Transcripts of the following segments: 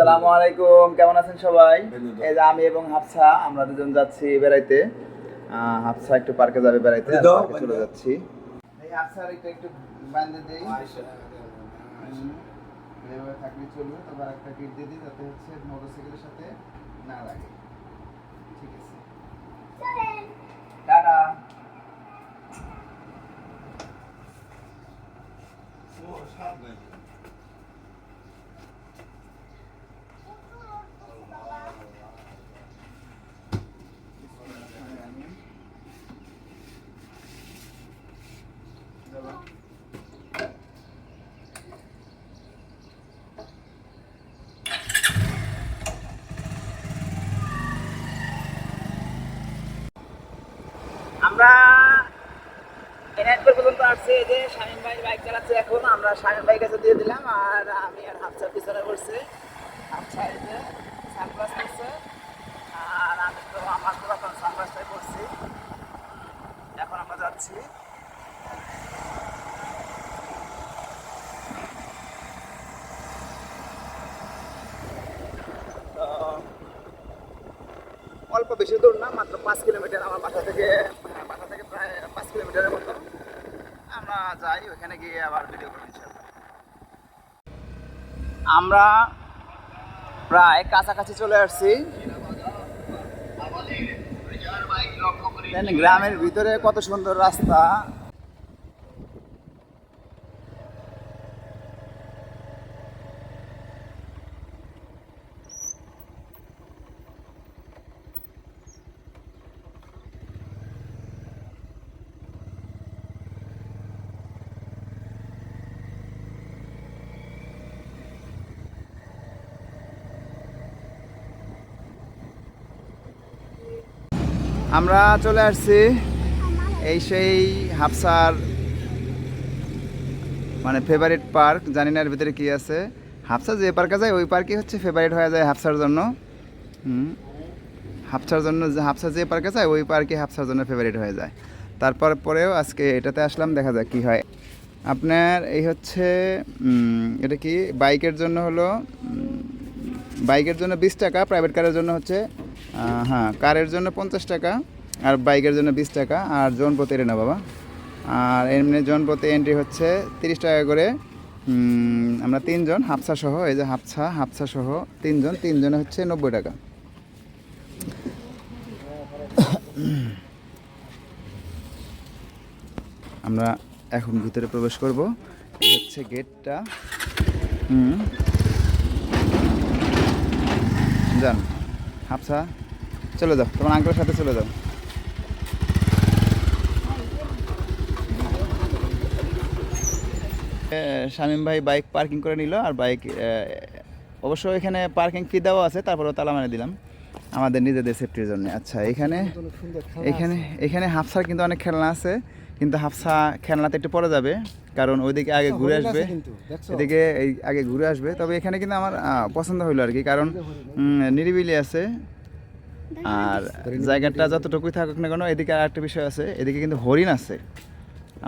আসসালামু আলাইকুম কেমন আছেন সবাই? এই যে আমি এবং হাফসা আমরা দুজন যাচ্ছি বেড়াইতে। হাফসা একটু পার্কে যাবে বেড়াইতে চলে যাচ্ছি। এই হাফসার একটু একটু বান্ধে দেই। এভাবে থাকলে চলবে তারপর একটা কিট দিয়ে দিই যাতে হচ্ছে মোটরসাইকেলের সাথে না লাগে। ঠিক আছে। টাটা। আমরা এই যে শামীম ভাই বাইক চালাচ্ছে এখন, আমরা শামীম ভাই কাছে দিয়ে দিলাম, আর আমি আর হাফসা পিছনে করছি হাফসা এই যে সানগ্লাস করছে, আর আমি তো আমার তো এখন সানগ্লাসটাই করছি এখন আমরা যাচ্ছি। অল্প বেশি দূর না, মাত্র পাঁচ কিলোমিটার আমার বাসা থেকে হ্যাঁ, বাসা থেকে প্রায় পাঁচ কিলোমিটারের মতো আমরা যাই ওখানে গিয়ে আবার ভিডিও করব ইনশাল্লাহ। আমরা প্রায় কাছাকাছি চলে আসছি গ্রামের ভিতরে কত সুন্দর রাস্তা আমরা চলে আসছি এই সেই হাফসার মানে ফেভারিট পার্ক জানি না এর ভিতরে কী আছে। হাফসা যে পার্কে যায়, ওই পার্কই হচ্ছে ফেভারিট হয়ে যায় হাফসার জন্য। হাফসার জন্য হাফসা যে পার্কে যায়, ওই পার্কই হাফসার জন্য ফেভারিট হয়ে যায়। তারপর পরেও আজকে এটাতে আসলাম, দেখা যাক কি হয়। আপনার এই হচ্ছে এটা কি? বাইকের জন্য হলো বাইকের জন্য বিশ টাকা প্রাইভেট কারের জন্য হচ্ছে হ্যাঁ কারের জন্য পঞ্চাশ টাকা আর বাইকের জন্য বিশ টাকা আর জন প্রতি এটা বাবা। আর এমনি জন প্রতি এন্ট্রি হচ্ছে তিরিশ টাকা করে। আমরা তিনজন, হাফসা সহ, এই যে হাফসা হাফসা সহ তিনজন, তিনজনে হচ্ছে নব্বই টাকা। আমরা এখন ভিতরে প্রবেশ করব। এই হচ্ছে গেটটা। হুম। যান। হাফসা চলে যাও তোমার আঙ্কেলের সাথে চলে যাও। শামীম ভাই বাইক পার্কিং করে নিল আর বাইক অবশ্য এখানে পার্কিং ফি দেওয়া আছে তারপরেও তালা মানে দিলাম। আমাদের নিজেদের সেফটির জন্য। আচ্ছা এখানে এখানে এখানে হাফসার কিন্তু অনেক খেলনা আছে কিন্তু হাফসা খেলনাতে একটু পরে যাবে কারণ ওইদিকে আগে ঘুরে আসবে। এদিকে এই আগে ঘুরে আসবে তবে এখানে কিন্তু আমার পছন্দ হইল আর কি কারণ নিরিবিলি আছে। আর জায়গাটা যতটুকুই থাকুক না কেন এদিকে আর একটা বিষয় আছে এদিকে কিন্তু হরিণ আছে।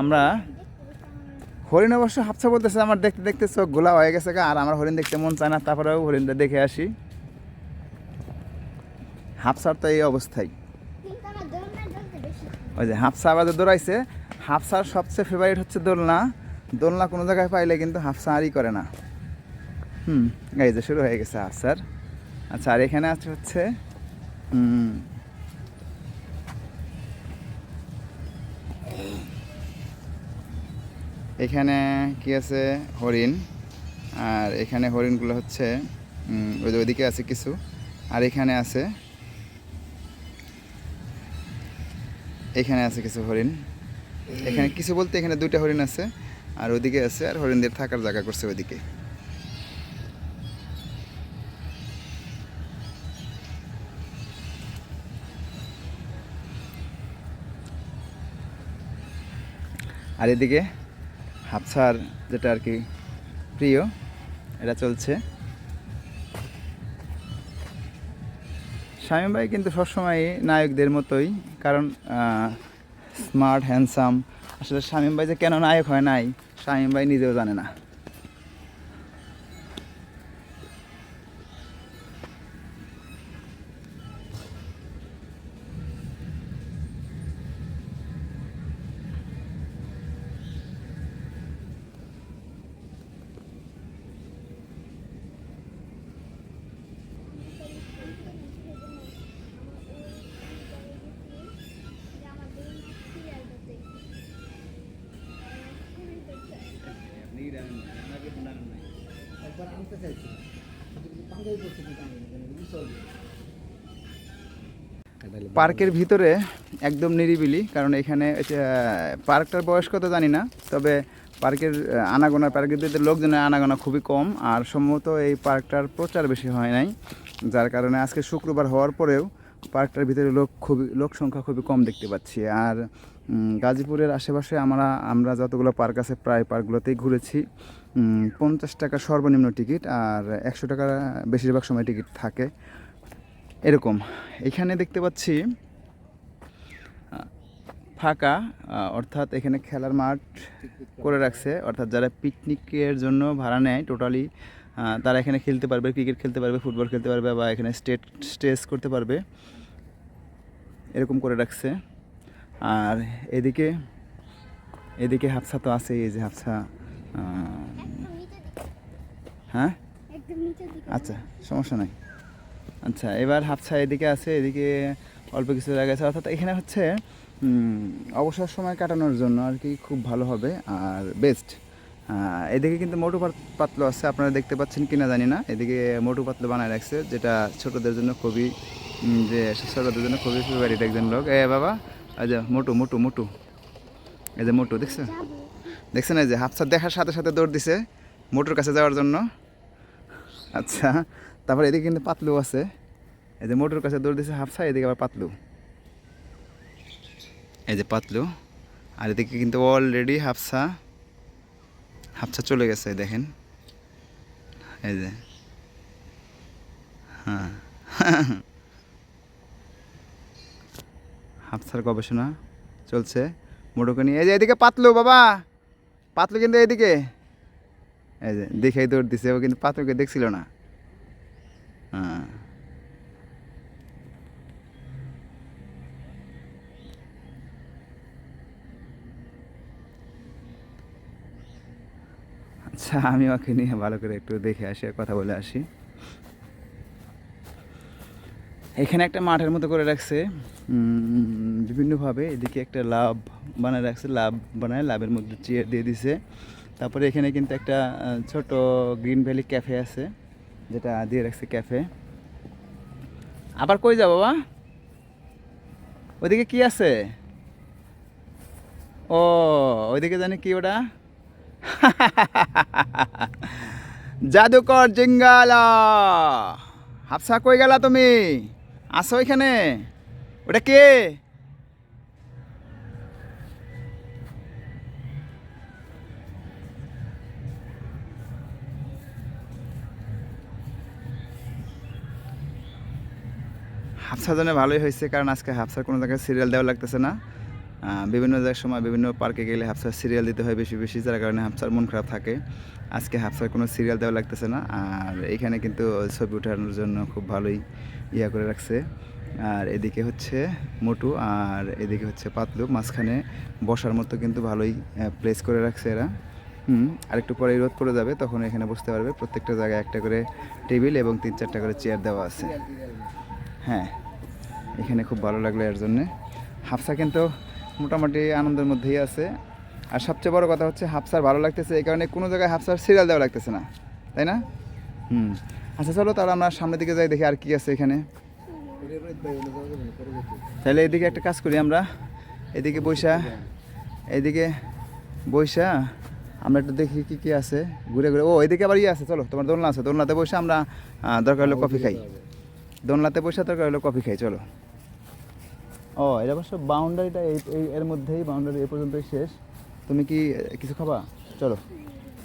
আমরা হরিণ অবশ্য হাফসা বলতেছে আমার দেখতে দেখতে চোখ গোলা হয়ে গেছে আর আমার হরিণ দেখতে মন চায় না তারপরেও হরিণটা দেখে আসি। হাফসার তো এই বেশি ওই যে হাফসা আবার দৌড়াইছে হাফসার সবচেয়ে ফেভারিট হচ্ছে দোলনা। দোলনা কোনো জায়গায় পাইলে কিন্তু হাফসা আরই করে না। হুম এই যে শুরু হয়ে গেছে হাফসার। আচ্ছা আর এখানে আছে হচ্ছে এখানে কি আছে? হরিণ। আর এখানে হরিণগুলো হচ্ছে ওই ওইদিকে আছে কিছু। আর এখানে আছে এখানে আছে কিছু হরিণ। এখানে কিছু বলতে এখানে দুইটা হরিণ আছে, আর ওইদিকে আছে, আর হরিণদের থাকার জায়গা করছে ওইদিকে। আর এদিকে হাফসার যেটা আর কি প্রিয়, এটা চলছে। শামীম ভাই কিন্তু সবসময় নায়কদের মতোই, কারণ স্মার্ট হ্যান্ডসাম আসলে শামীম ভাই যে কেন নায়ক হয় নাই, শামীম ভাই নিজেও জানে না। পার্কের ভিতরে একদম নিরিবিলি, কারণ এখানে পার্কটার বয়স কত জানি না, তবে পার্কের আনাগোনা পার্কের লোকজনের আনাগোনা খুবই কম, আর সম্ভবত এই পার্কটার প্রচার বেশি হয় নাই, যার কারণে আজকে শুক্রবার হওয়ার পরেও পার্কটার ভিতরে লোক খুবই, লোক সংখ্যা খুবই কম দেখতে পাচ্ছি, আর গাজীপুরের আশেপাশে আমরা আমরা যতগুলো পার্ক আছে প্রায় পার্কগুলোতেই ঘুরেছি। পঞ্চাশ টাকা সর্বনিম্ন টিকিট আর একশো টাকা বেশিরভাগ সময় টিকিট থাকে। এরকম। এখানে দেখতে পাচ্ছি ফাঁকা অর্থাৎ এখানে খেলার মাঠ করে রাখছে। অর্থাৎ যারা পিকনিকের জন্য ভাড়া নেয় টোটালি তারা এখানে খেলতে পারবে, ক্রিকেট খেলতে পারবে, ফুটবল খেলতে পারবে বা এখানে স্টেট, স্টেজ করতে পারবে। এরকম করে রাখছে। আর এদিকে এদিকে হাফসা তো আছে এই যে হাফসা হ্যাঁ? আচ্ছা সমস্যা নাই। আচ্ছা এবার হাফসা এদিকে আছে, এদিকে অল্প কিছু জায়গা আছে। অর্থাৎ এখানে হচ্ছে অবসর সময় কাটানোর জন্য আর কি খুব ভালো হবে আর বেস্ট এদিকে কিন্তু মোটু পাত- পাতলু আছে, আপনারা দেখতে পাচ্ছেন কিনা জানি না। এদিকে মোটু পাতলু বানায় রাখছে, যেটা ছোটদের জন্য খুবই যে ছোটদের জন্য খুবই ফেভারিট একজন লোক। এ, বাবা যে মোটু মোটু মোটু। এই যে মোটু, দেখছ? দেখছেন এই যে হাফসা দেখার সাথে সাথে দৌড় দিছে মোটর কাছে যাওয়ার জন্য। আচ্ছা তারপর এদিকে কিন্তু পাতলু আছে। এই যে মোটর কাছে দৌড় দিছে হাফসা, এদিকে আবার পাতলু। এই যে পাতলু, আর এদিকে কিন্তু অলরেডি হাফসা। হাফসা চলে গেছে দেখেন। এই যে। হ্যাঁ। হাফসার গবেষণা চলছে। মোটরকে নিয়ে এই যে এদিকে পাতলু, বাবা। পাতলু কিন্তু এদিকে এই যে, দেখেই দৌড় দিছে। ও কিন্তু পাতলুকে দেখছিল না। হ্যাঁ। আচ্ছা আমি ওকে নিয়ে ভালো করে একটু দেখে আসি, কথা বলে আসি। এখানে একটা মাঠের মতো করে রাখছে বিভিন্নভাবে। এদিকে একটা লাভ বানায় রাখছে, লাভ বানায়, লাভের মধ্যে চেয়ার দিয়ে দিছে। তারপরে এখানে কিন্তু একটা ছোট গ্রিন ভ্যালি ক্যাফে আছে, যেটা দিয়ে রাখছে ক্যাফে। আবার কই যাও বাবা? ওইদিকে কি আছে? ও, ওইদিকে জানি কি ওটা? জাদুকর জিঙ্গালা! হাফসা কই গেলা তুমি? আসো এখানে। ওটা কে? হাফসার জন্য ভালোই হয়েছে, কারণ আজকে হাফসার কোনো জায়গায় সিরিয়াল দেওয়া লাগতেছে না। বিভিন্ন জায়গার সময় বিভিন্ন পার্কে গেলে হাফসার সিরিয়াল দিতে হয় বেশি বেশি, যার কারণে হাফসার মন খারাপ থাকে। আজকে হাফসার কোনো সিরিয়াল দেওয়া লাগতেছে না, আর এখানে কিন্তু ছবি ওঠানোর জন্য খুব ভালোই ইয়া করে রাখছে। আর এদিকে হচ্ছে মোটু, আর এদিকে হচ্ছে পাতলু, মাঝখানে বসার মতো কিন্তু ভালোই প্লেস করে রাখছে এরা। হুম, আরেকটু পরে রোদ পড়ে যাবে, তখন এখানে বসতে পারবে। প্রত্যেকটা জায়গায় একটা করে টেবিল এবং তিন চারটা করে চেয়ার দেওয়া আছে। হ্যাঁ এখানে খুব ভালো লাগল এর জন্যে। হাফসা কিন্তু মোটামুটি আনন্দের মধ্যেই আছে। আর সবচেয়ে বড় কথা হচ্ছে হাফসার ভালো লাগতেছে এই কারণে কোনো জায়গায় হাফসার সিরিয়াল দেওয়া লাগতেছে না। তাই না? হুম। আচ্ছা চলো তাহলে আমরা সামনের দিকে যাই দেখি আর কি আছে এখানে। তাহলে এদিকে একটা কাজ করি আমরা। এদিকে বৈশা এদিকে বৈশা আমরা একটু দেখি কি কি আছে ঘুরে ঘুরে। ও এদিকে আবার ইয়ে আছে চলো তোমার দোলনা আছে। দোলনাতে বসে আমরা দরকার হলে কফি খাই। দোলনাতে বসে দরকার হলে কফি খাই চলো। ও, এটা অবশ্য বাউন্ডারিটা এই এর মধ্যেই বাউন্ডারি এ পর্যন্তই শেষ। তুমি কি কিছু খাবা? চলো।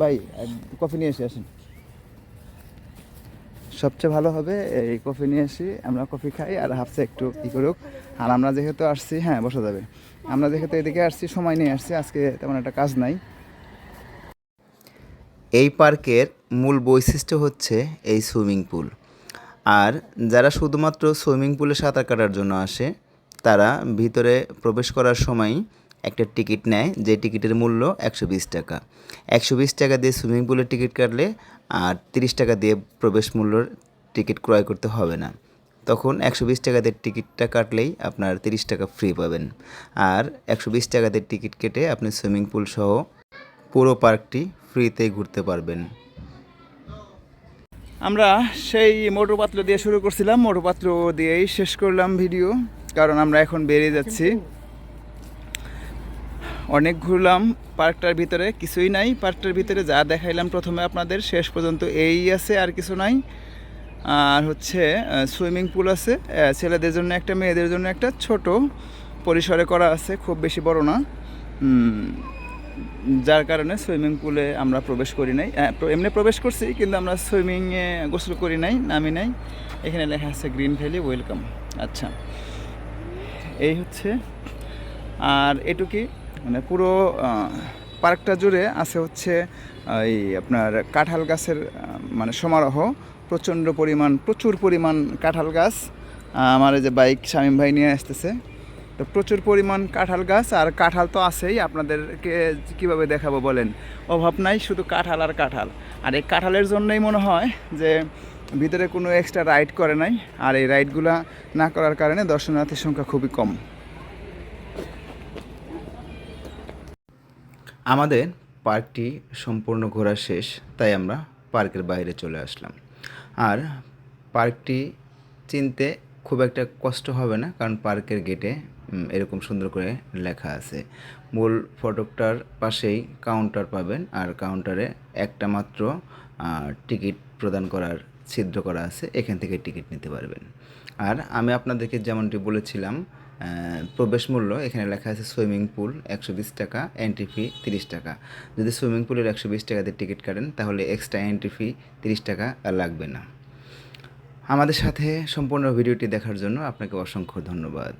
ভাই কফি নিয়ে এসে আসেন। সবচেয়ে ভালো হবে, এই কফি নিয়ে আসি, আমরা কফি খাই আর হাফসে একটু ই করুক। আর আমরা যেহেতু আসছি হ্যাঁ বসা যাবে। আমরা যেহেতু এদিকে আসছি, সময় নিয়ে আসছি, আজকে তেমন একটা কাজ নাই। এই পার্কের মূল বৈশিষ্ট্য হচ্ছে এই সুইমিং পুল। আর যারা শুধুমাত্র সুইমিং পুলে সাঁতার কাটার জন্য আসে তারা ভিতরে প্রবেশ করার সময় একটা টিকিট নেয়, যে টিকিটের মূল্য একশো বিশ টাকা। একশো বিশ টাকা দিয়ে সুইমিং পুলের টিকিট কাটলে আর তিরিশ টাকা দিয়ে প্রবেশ মূল্যর টিকিট ক্রয় করতে হবে না। তখন একশো বিশ টাকা দিয়ে টিকিটটা কাটলেই আপনার তিরিশ টাকা ফ্রি পাবেন। আর একশো বিশ টাকা দিয়ে টিকিট কেটে আপনি সুইমিং পুল সহ পুরো পার্কটি ফ্রিতে ঘুরতে পারবেন। আমরা সেই মোটর পাত্র দিয়ে শুরু করছিলাম। মোটর পাত্র দিয়েই শেষ করলাম ভিডিও কারণ আমরা এখন বেরিয়ে যাচ্ছি। অনেক ঘুরলাম, পার্কটার ভিতরে কিছুই নাই। পার্কটার ভিতরে যা দেখাইলাম প্রথমে আপনাদের, শেষ পর্যন্ত এই আছে, আর কিছু নাই। আর হচ্ছে সুইমিং পুল আছে। ছেলেদের জন্য একটা, মেয়েদের জন্য একটা ছোট পরিসরে করা আছে, খুব বেশি বড় না। যার কারণে সুইমিং পুলে আমরা প্রবেশ করি নাই। এমনি প্রবেশ করছি, কিন্তু আমরা সুইমিংয়ে গোসল করি নাই, নামি নাই। এখানে লেখা আছে, গ্রিন ভ্যালি, ওয়েলকাম। আচ্ছা। এই হচ্ছে। আর এটুকি মানে পুরো পার্কটা জুড়ে আছে হচ্ছে এই আপনার কাঁঠাল গাছের মানে সমারোহ। প্রচণ্ড পরিমাণ, প্রচুর পরিমাণ কাঁঠাল গাছ। আমার যে বাইক শামীম ভাই নিয়ে আসতেছে। তো প্রচুর পরিমাণ কাঁঠাল গাছ, আর কাঁঠাল তো আছেই। আপনাদেরকে কীভাবে দেখাবো বলেন? অভাব নাই, শুধু কাঁঠাল আর কাঁঠাল। আর এই কাঁঠালের জন্যই মনে হয় যে ভিতরে কোনো এক্সট্রা রাইড করে নাই। আর এই রাইডগুলা না করার কারণে দর্শনার্থীর সংখ্যা খুবই কম। আমাদের পার্কটি সম্পূর্ণ ঘোরা শেষ, তাই আমরা পার্কের বাইরে চলে আসলাম। আর পার্কটি চিনতে খুব একটা কষ্ট হবে না, কারণ পার্কের গেটে এরকম সুন্দর করে লেখা আছে। মূল ফটকটার পাশেই কাউন্টার পাবেন, আর কাউন্টারে একটা মাত্র টিকিট প্রদান করার ছিদ্র করা আছে, এখান থেকে টিকিট নিতে পারবেন। আর আমি আপনাদেরকে যেমনটি বলেছিলাম প্রবেশ মূল্য, এখানে লেখা আছে সুইমিং পুল একশো বিশ টাকা এন্ট্রি ফি তিরিশ টাকা। যদি সুইমিং পুলের একশো বিশ টাকাতে টিকিট কাটেন, তাহলে এক্সট্রা এন্ট্রি ফি তিরিশ টাকা লাগবে না। আমাদের সাথে সম্পূর্ণ ভিডিওটি দেখার জন্য আপনাকে অসংখ্য ধন্যবাদ।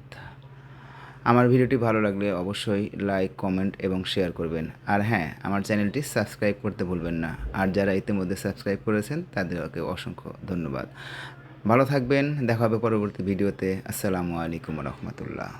আমার ভিডিওটি ভালো লাগলে অবশ্যই লাইক কমেন্ট এবং শেয়ার করবেন। আর হ্যাঁ আমার চ্যানেলটি সাবস্ক্রাইব করতে ভুলবেন না। আর যারা ইতিমধ্যে সাবস্ক্রাইব করেছেন, তাদেরকে অসংখ্য ধন্যবাদ। ভালো থাকবেন, দেখা হবে পরবর্তী ভিডিওতে। আসসালামু আলাইকুম রহমতুল্লাহ।